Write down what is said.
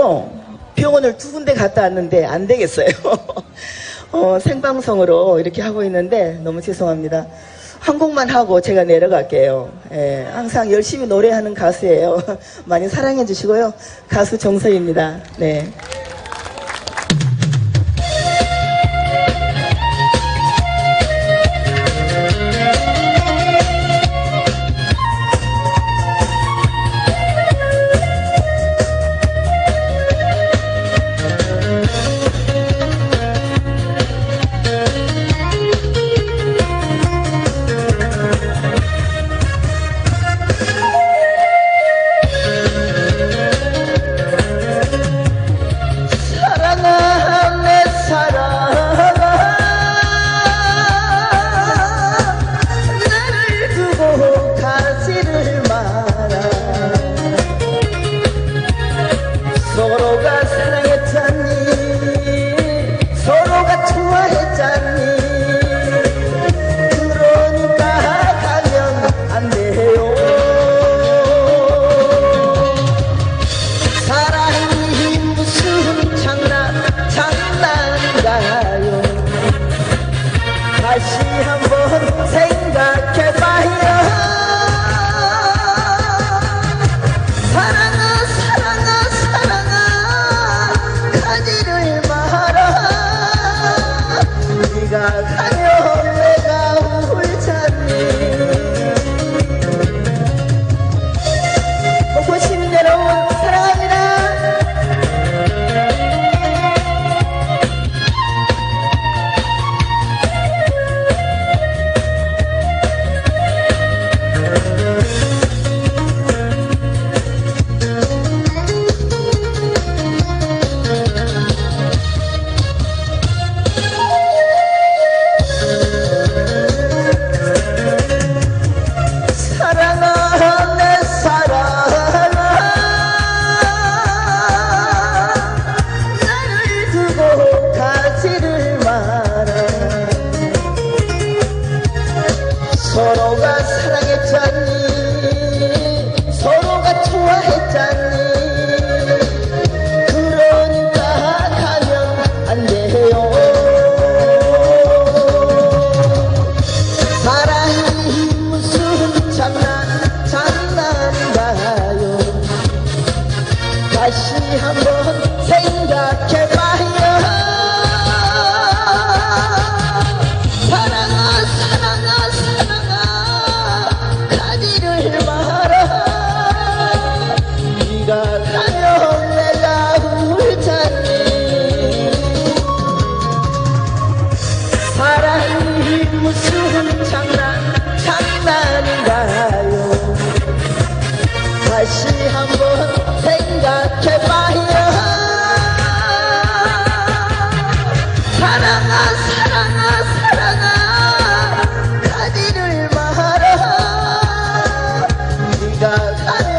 가지고 병원을 두 군데 갔다 왔는데 안 되겠어요. 어, 생방송으로 이렇게 하고 있는데 너무 죄송합니다. 한 곡만 하고 제가 내려갈게요. 예, 항상 열심히 노래하는 가수예요. 많이 사랑해 주시고요. 가수 정서입니다. 네. 가지를 마라 네가 가면 서로가 사랑했잖니 서로가 좋아했잖니. 그러니까 가면 안 돼요. 사랑이 무슨 장난 장난인가요? 다시 한번 생각해봐 무슨 장난 장난인가요? 다시 한번 생각해봐요. 사랑아 사랑아 사랑아 가지를 말아. 네가 가는